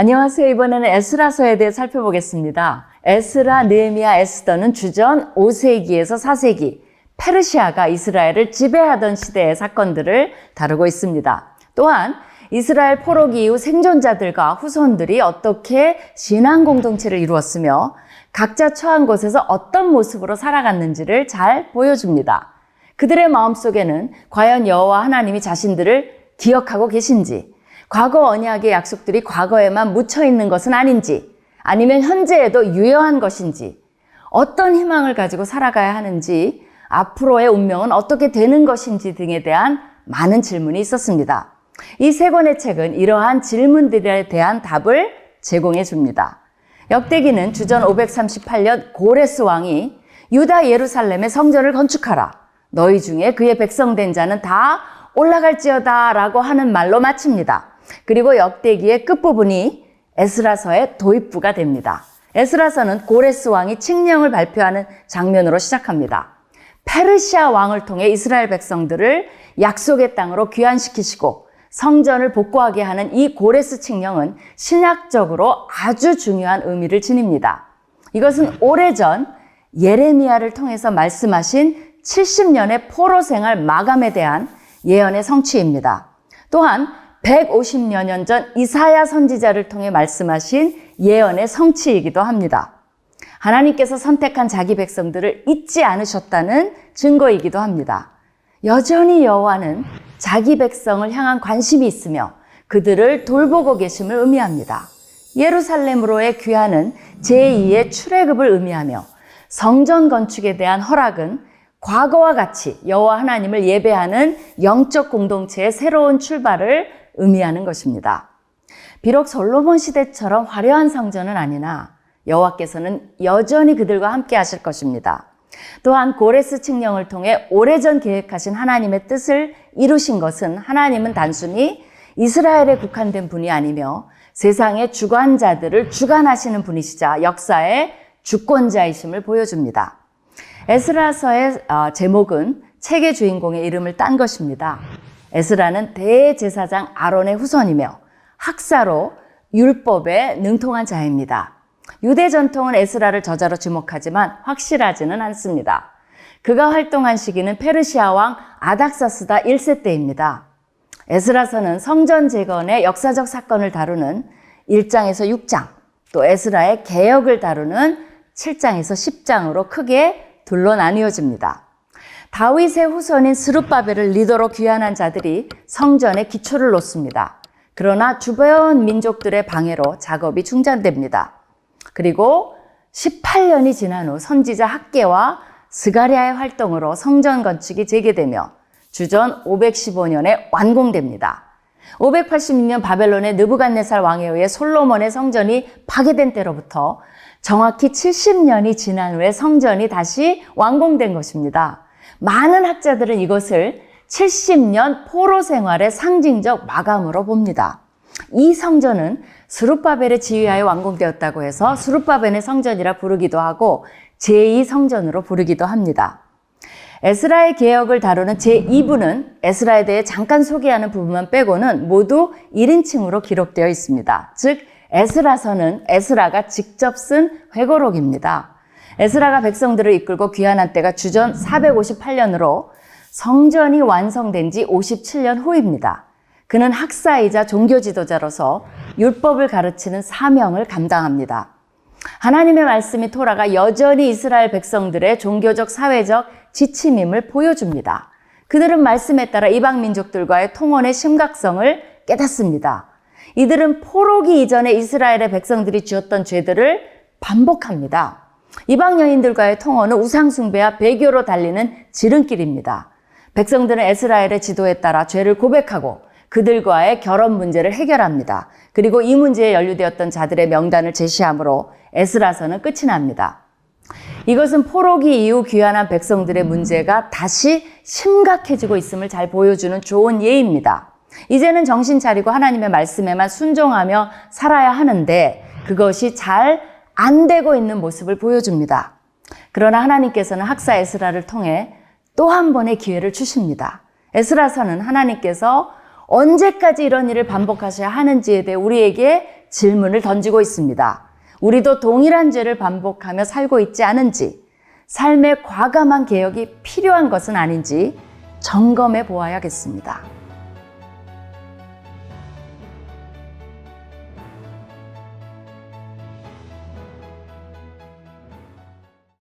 안녕하세요. 이번에는 에스라서에 대해 살펴보겠습니다. 에스라, 느헤미야, 에스더는 주전 5세기에서 4세기 페르시아가 이스라엘을 지배하던 시대의 사건들을 다루고 있습니다. 또한 이스라엘 포로기 이후 생존자들과 후손들이 어떻게 신앙 공동체를 이루었으며 각자 처한 곳에서 어떤 모습으로 살아갔는지를 잘 보여줍니다. 그들의 마음속에는 과연 여호와 하나님이 자신들을 기억하고 계신지, 과거 언약의 약속들이 과거에만 묻혀 있는 것은 아닌지, 아니면 현재에도 유효한 것인지, 어떤 희망을 가지고 살아가야 하는지, 앞으로의 운명은 어떻게 되는 것인지 등에 대한 많은 질문이 있었습니다. 이 세 권의 책은 이러한 질문들에 대한 답을 제공해 줍니다. 역대기는 주전 538년 고레스 왕이 유다 예루살렘의 성전을 건축하라. 너희 중에 그의 백성된 자는 다 올라갈지어다 라고 하는 말로 마칩니다. 그리고 역대기의 끝부분이 에스라서의 도입부가 됩니다. 에스라서는 고레스 왕이 칙령을 발표하는 장면으로 시작합니다. 페르시아 왕을 통해 이스라엘 백성들을 약속의 땅으로 귀환시키시고 성전을 복구하게 하는 이 고레스 칙령은 신약적으로 아주 중요한 의미를 지닙니다. 이것은 오래전 예레미야를 통해서 말씀하신 70년의 포로 생활 마감에 대한 예언의 성취입니다. 또한 150여 년 전 이사야 선지자를 통해 말씀하신 예언의 성취이기도 합니다. 하나님께서 선택한 자기 백성들을 잊지 않으셨다는 증거이기도 합니다. 여전히 여호와는 자기 백성을 향한 관심이 있으며 그들을 돌보고 계심을 의미합니다. 예루살렘으로의 귀환은 제2의 출애굽을 의미하며 성전 건축에 대한 허락은 과거와 같이 여호와 하나님을 예배하는 영적 공동체의 새로운 출발을 의미하는 것입니다. 비록 솔로몬 시대처럼 화려한 성전은 아니나 여호와께서는 여전히 그들과 함께 하실 것입니다. 또한 고레스 칙령을 통해 오래전 계획하신 하나님의 뜻을 이루신 것은 하나님은 단순히 이스라엘에 국한된 분이 아니며 세상의 주관자들을 주관하시는 분이시자 역사의 주권자이심을 보여줍니다. 에스라서의 어, 제목은 책의 주인공의 이름을 딴 것입니다. 에스라는 대제사장 아론의 후손이며 학사로 율법에 능통한 자입니다. 유대 전통은 에스라를 저자로 주목하지만 확실하지는 않습니다. 그가 활동한 시기는 페르시아 왕 아닥사스다 1세 때입니다. 에스라서는 성전 재건의 역사적 사건을 다루는 1장에서 6장, 또 에스라의 개혁을 다루는 7장에서 10장으로 크게 둘로 나뉘어집니다. 다윗의 후손인 스룹바벨을 리더로 귀환한 자들이 성전의 기초를 놓습니다. 그러나 주변 민족들의 방해로 작업이 중단됩니다. 그리고 18년이 지난 후 선지자 학계와 스가리아의 활동으로 성전 건축이 재개되며 주전 515년에 완공됩니다. 586년 바벨론의 느부갓네살 왕에 의해 솔로몬의 성전이 파괴된 때로부터 정확히 70년이 지난 후에 성전이 다시 완공된 것입니다. 많은 학자들은 이것을 70년 포로 생활의 상징적 마감으로 봅니다. 이 성전은 수룹바벨의 지휘하에 완공되었다고 해서 수룹바벨의 성전이라 부르기도 하고 제2성전으로 부르기도 합니다. 에스라의 개혁을 다루는 제2부는 에스라에 대해 잠깐 소개하는 부분만 빼고는 모두 1인칭으로 기록되어 있습니다. 즉 에스라서는 에스라가 직접 쓴 회고록입니다. 에스라가 백성들을 이끌고 귀환한 때가 주전 458년으로 성전이 완성된 지 57년 후입니다. 그는 학사이자 종교 지도자로서 율법을 가르치는 사명을 감당합니다. 하나님의 말씀이 토라가 여전히 이스라엘 백성들의 종교적, 사회적 지침임을 보여줍니다. 그들은 말씀에 따라 이방 민족들과의 통혼의 심각성을 깨닫습니다. 이들은 포로기 이전에 이스라엘의 백성들이 지었던 죄들을 반복합니다. 이방 여인들과의 통혼은 우상숭배와 배교로 달리는 지름길입니다. 백성들은 에스라엘의 지도에 따라 죄를 고백하고 그들과의 결혼 문제를 해결합니다. 그리고 이 문제에 연루되었던 자들의 명단을 제시함으로 에스라서는 끝이 납니다. 이것은 포로기 이후 귀환한 백성들의 문제가 다시 심각해지고 있음을 잘 보여주는 좋은 예입니다. 이제는 정신 차리고 하나님의 말씀에만 순종하며 살아야 하는데 그것이 잘 안 되고 있는 모습을 보여줍니다. 그러나 하나님께서는 학사 에스라를 통해 또 한 번의 기회를 주십니다. 에스라서는 하나님께서 언제까지 이런 일을 반복하셔야 하는지에 대해 우리에게 질문을 던지고 있습니다. 우리도 동일한 죄를 반복하며 살고 있지 않은지, 삶의 과감한 개혁이 필요한 것은 아닌지 점검해 보아야겠습니다.